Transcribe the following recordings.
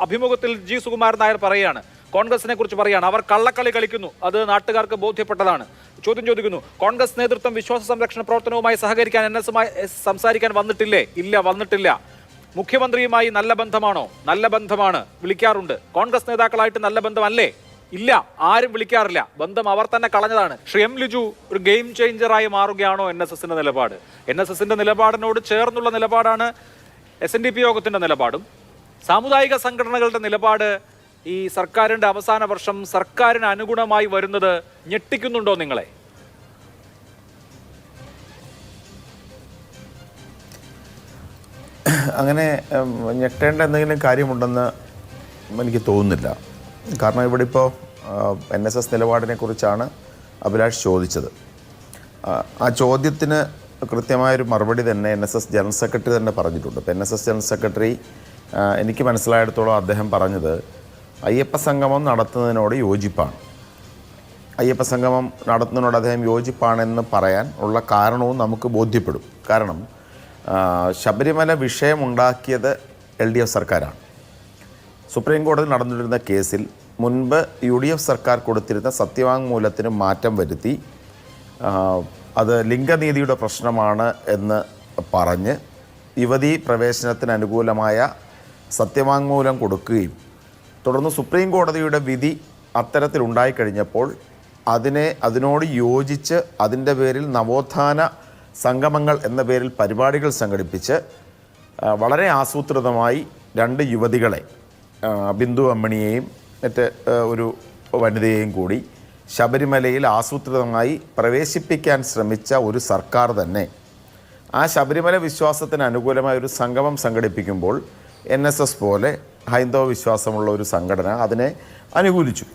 അഭിമുഖത്തിൽ ജി സുകുമാരൻ നായർ പറയുകയാണ്. കോൺഗ്രസിനെ കുറിച്ച് പറയുകയാണ്. അവർ കള്ളക്കളി കളിക്കുന്നു. അത് നാട്ടുകാർക്ക് ബോധ്യപ്പെട്ടതാണ്. ചോദ്യം ചോദിക്കുന്നു. കോൺഗ്രസ് നേതൃത്വം വിശ്വാസ സംരക്ഷണ പ്രവർത്തനവുമായി സഹകരിക്കാൻ എൻ സംസാരിക്കാൻ വന്നിട്ടില്ലേ? ഇല്ല വന്നിട്ടില്ല. മുഖ്യമന്ത്രിയുമായി നല്ല ബന്ധമാണോ? നല്ല ബന്ധമാണ്. വിളിക്കാറുണ്ട്. കോൺഗ്രസ് നേതാക്കളായിട്ട് നല്ല ബന്ധമല്ലേ? ഇല്ല ആരും വിളിക്കാറില്ല. ബന്ധം അവർ തന്നെ കളഞ്ഞതാണ്. ശ്രീ എം ലിജു ഒരു ഗെയിം ചേഞ്ചറായി മാറുകയാണോ എൻ എസ് എസിന്റെ നിലപാട്? എൻ എസ് എസിന്റെ നിലപാടിനോട് ചേർന്നുള്ള നിലപാടാണ് എസ് എൻ ഡി പി യോഗത്തിന്റെ നിലപാടും. സാമുദായിക സംഘടനകളുടെ നിലപാട് ഈ സർക്കാരിന്റെ അവസാന വർഷം സർക്കാരിന് അനുഗുണമായി വരുന്നത് ഞെട്ടിക്കുന്നുണ്ടോ നിങ്ങളെ? അങ്ങനെ ഞെട്ടേണ്ട എന്തെങ്കിലും കാര്യമുണ്ടെന്ന് എനിക്ക് തോന്നുന്നില്ല. കാരണം ഇവിടെ ഇപ്പോൾ എൻ എസ് എസ് നിലപാടിനെ കുറിച്ചാണ് അഭിലാഷ് ചോദിച്ചത്. ആ, ചോദ്യത്തിന് കൃത്യമായൊരു മറുപടി തന്നെ N S S general secretary തന്നെ പറഞ്ഞിട്ടുണ്ട്. ഇപ്പോൾ N S S general secretary എനിക്ക് മനസ്സിലായിടത്തോളം അദ്ദേഹം പറഞ്ഞത് അയ്യപ്പ സംഗമം നടത്തുന്നതിനോട് യോജിപ്പാണ്. അയ്യപ്പ സംഗമം നടത്തുന്നതിനോട് അദ്ദേഹം യോജിപ്പാണെന്ന് പറയാൻ ഉള്ള കാരണവും നമുക്ക് ബോധ്യപ്പെടും. കാരണം ശബരിമല വിഷയമുണ്ടാക്കിയത് എൽ ഡി എഫ് സർക്കാരാണ്. സുപ്രീം കോടതി നടന്നിരുന്ന കേസിൽ മുൻപ് യു ഡി എഫ് സർക്കാർ കൊടുത്തിരുന്ന സത്യവാങ്മൂലത്തിന് മാറ്റം വരുത്തി അത് ലിംഗനീതിയുടെ പ്രശ്നമാണ് എന്ന് പറഞ്ഞ് യുവതീ പ്രവേശനത്തിന് അനുകൂലമായ സത്യവാങ്മൂലം കൊടുക്കുകയും തുടർന്ന് സുപ്രീം കോടതിയുടെ വിധി അത്തരത്തിലുണ്ടായിക്കഴിഞ്ഞപ്പോൾ അതിനെ അതിനോട് യോജിച്ച് അതിന്റെ പേരിൽ നവോത്ഥാന സംഗമങ്ങൾ എന്ന പേരിൽ പരിപാടികൾ സംഘടിപ്പിച്ച് വളരെ ആസൂത്രിതമായി രണ്ട് യുവതികളെ ബിന്ദു അമ്മണിയെയും മറ്റ് ഒരു വനിതയെയും കൂടി ശബരിമലയിൽ ആസൂത്രിതമായി പ്രവേശിപ്പിക്കാൻ ശ്രമിച്ച ഒരു സർക്കാർ തന്നെ ആ ശബരിമല വിശ്വാസത്തിന് അനുകൂലമായ ഒരു സംഗമം സംഘടിപ്പിക്കുമ്പോൾ എൻ എസ് എസ് പോലെ ഹൈന്ദവ വിശ്വാസമുള്ള ഒരു സംഘടന അതിനെ അനുകൂലിച്ചു.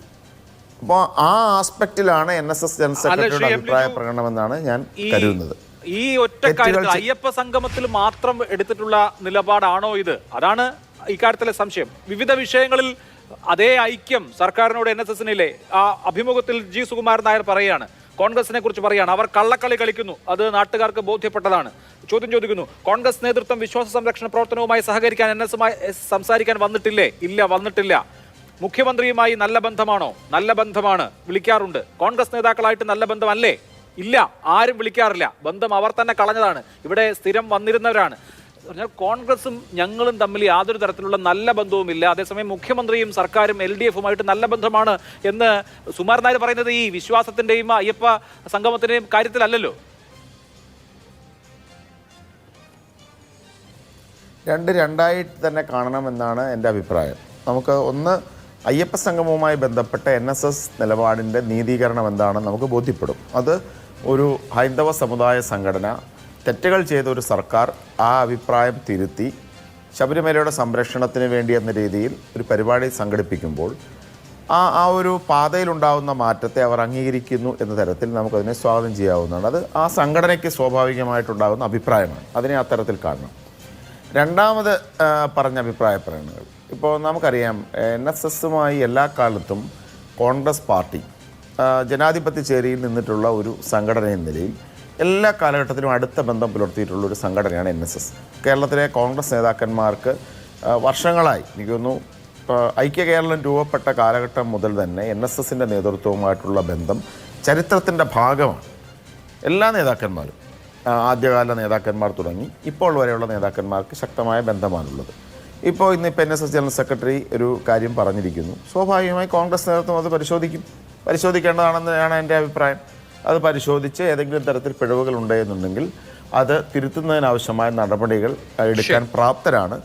അപ്പോൾ ആ ആസ്പെക്റ്റിലാണ് എൻ എസ് എസ് ജനറൽ സെക്രട്ടറിയുടെ. അഭിപ്രായ പ്രകടനമെന്നാണ് ഞാൻ കരുതുന്നത്. ഈ ഒറ്റ കാര്യത്തിൽ അയ്യപ്പ സംഗമത്തിൽ മാത്രം എടുത്തിട്ടുള്ള നിലപാടാണോ ഇത്? അതാണ് ഇക്കാര്യത്തിലെ സംശയം. വിവിധ വിഷയങ്ങളിൽ അതേ ഐക്യം സർക്കാരിനോട് എൻ എസ് എസിനില്ലേ ആ അഭിമുഖത്തിൽ ജി സുകുമാരൻ നായർ പറയുകയാണ്. കോൺഗ്രസിനെ കുറിച്ച് പറയുകയാണ് അവർ കള്ളക്കളി കളിക്കുന്നു. അത് നാട്ടുകാർക്ക് ബോധ്യപ്പെട്ടതാണ്. ചോദ്യം ചോദിക്കുന്നു കോൺഗ്രസ് നേതൃത്വം വിശ്വാസ സംരക്ഷണ പ്രവർത്തനവുമായി സഹകരിക്കാൻ എൻ എസുമായി സംസാരിക്കാൻ വന്നിട്ടില്ലേ? ഇല്ല വന്നിട്ടില്ല. മുഖ്യമന്ത്രിയുമായി നല്ല ബന്ധമാണോ? നല്ല ബന്ധമാണ്. വിളിക്കാറുണ്ട്. കോൺഗ്രസ് നേതാക്കളായിട്ട് നല്ല ബന്ധമല്ലേ? ഇല്ല ആരും വിളിക്കാറില്ല. ബന്ധം അവർ തന്നെ കളഞ്ഞതാണ്. ഇവിടെ സ്ഥിരം വന്നിരുന്നവരാണ്. പറഞ്ഞാൽ കോൺഗ്രസും ഞങ്ങളും തമ്മിൽ യാതൊരു തരത്തിലുള്ള നല്ല ബന്ധവുമില്ല. അതേസമയം മുഖ്യമന്ത്രിയും സർക്കാരും എൽ ഡി എഫുമായിട്ട് നല്ല ബന്ധമാണ് എന്ന് സുമാർ നായർ പറയുന്നത് ഈ വിശ്വാസത്തിന്റെയും അയ്യപ്പ സംഗമത്തിന്റെയും കാര്യത്തിലല്ലല്ലോ? രണ്ട് രണ്ടായിട്ട് തന്നെ കാണണമെന്നാണ് എന്റെ അഭിപ്രായം. നമുക്ക് ഒന്ന് അയ്യപ്പ സംഗമവുമായി ബന്ധപ്പെട്ട എൻ എസ് എസ് നിലപാടിന്റെ നീതീകരണം എന്താണെന്ന് നമുക്ക് ബോധ്യപ്പെടും. അത് ഒരു ഹൈന്ദവ സമുദായ സംഘടന തെറ്റുകൾ ചെയ്ത ഒരു സർക്കാർ ആ അഭിപ്രായം തിരുത്തി ശബരിമലയുടെ സംരക്ഷണത്തിന് വേണ്ടി എന്ന രീതിയിൽ ഒരു പരിപാടി സംഘടിപ്പിക്കുമ്പോൾ ആ ആ ഒരു പാതയിലുണ്ടാവുന്ന മാറ്റത്തെ അവർ അംഗീകരിക്കുന്നു എന്ന തരത്തിൽ നമുക്കതിനെ സ്വാഗതം ചെയ്യാവുന്നതാണ്. അത് ആ സംഘടനയ്ക്ക് സ്വാഭാവികമായിട്ടുണ്ടാകുന്ന അഭിപ്രായമാണ്. അതിനെ അത്തരത്തിൽ കാണണം. രണ്ടാമത് പറഞ്ഞ അഭിപ്രായ പ്രകടനങ്ങൾ ഇപ്പോൾ നമുക്കറിയാം എൻ എസ് എസുമായി എല്ലാ കാലത്തും കോൺഗ്രസ് പാർട്ടി ജനാധിപത്യ ചേരിയിൽ നിന്നിട്ടുള്ള ഒരു സംഘടന എന്ന നിലയിൽ എല്ലാ കാലഘട്ടത്തിലും അടുത്ത ബന്ധം പുലർത്തിയിട്ടുള്ള ഒരു സംഘടനയാണ് എൻ എസ് എസ് കേരളത്തിലെ കോൺഗ്രസ് നേതാക്കന്മാർക്ക് വർഷങ്ങളായി എനിക്ക് തോന്നുന്നു ഇപ്പോൾ ഐക്യ കേരളം രൂപപ്പെട്ട കാലഘട്ടം മുതൽ തന്നെ എൻ എസ് എസിന്റെ നേതൃത്വവുമായിട്ടുള്ള ബന്ധം ചരിത്രത്തിന്റെ ഭാഗമാണ്. എല്ലാ നേതാക്കന്മാരും ആദ്യകാല നേതാക്കന്മാർ തുടങ്ങി ഇപ്പോൾ വരെയുള്ള നേതാക്കന്മാർക്ക് ശക്തമായ ബന്ധമാണുള്ളത്. ഇപ്പോൾ ഇന്നിപ്പോൾ N S S general secretary ഒരു കാര്യം പറഞ്ഞിരിക്കുന്നു. സ്വാഭാവികമായി കോൺഗ്രസ് നേതൃത്വം അത് പരിശോധിക്കും. പരിശോധിക്കേണ്ടതാണെന്നാണ് എന്റെ അഭിപ്രായം. അത് പരിശോധിച്ച് ഏതെങ്കിലും തരത്തിൽ പിഴവുകൾ ഉണ്ടെന്നുണ്ടെങ്കിൽ അത് തിരുത്തുന്നതിനാവശ്യമായ നടപടികൾ എടുക്കാൻ പ്രാപ്തരാണ്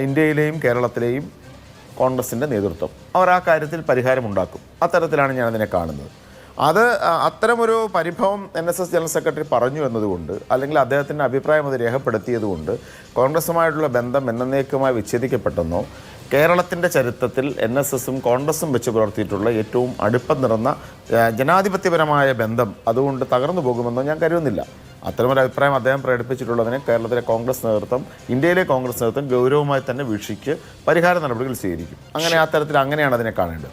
ഇന്ത്യയിലെയും കേരളത്തിലെയും കോൺഗ്രസിന്റെ നേതൃത്വം. അവർ ആ കാര്യത്തിൽ പരിഹാരമുണ്ടാക്കും. അത്തരത്തിലാണ് ഞാനതിനെ കാണുന്നത്. അത് അത്തരമൊരു പരിഭവം N S S general secretary പറഞ്ഞു എന്നതുകൊണ്ട് അല്ലെങ്കിൽ അദ്ദേഹത്തിന്റെ അഭിപ്രായം അത് രേഖപ്പെടുത്തിയതുകൊണ്ട് കോൺഗ്രസുമായിട്ടുള്ള ബന്ധം എന്നേക്കുമായി വിച്ഛേദിക്കപ്പെട്ടെന്നോ കേരളത്തിന്റെ ചരിത്രത്തിൽ എൻ എസ് എസും കോൺഗ്രസും വെച്ച് പുലർത്തിയിട്ടുള്ള ഏറ്റവും അടുപ്പം നിറഞ്ഞ ജനാധിപത്യപരമായ ബന്ധം അതുകൊണ്ട് തകർന്നു പോകുമെന്നോ ഞാൻ കരുതുന്നില്ല. അത്തരമൊരു അഭിപ്രായം അദ്ദേഹം പ്രകടിപ്പിച്ചിട്ടുള്ളതിനെ കേരളത്തിലെ കോൺഗ്രസ് നേതൃത്വം ഇന്ത്യയിലെ കോൺഗ്രസ് നേതൃത്വം ഗൗരവമായി തന്നെ വീക്ഷിച്ച് പരിഹാര നടപടികൾ സ്വീകരിക്കും. അങ്ങനെ ആ തരത്തിൽ അങ്ങനെയാണ് അതിനെ കാണേണ്ടത്.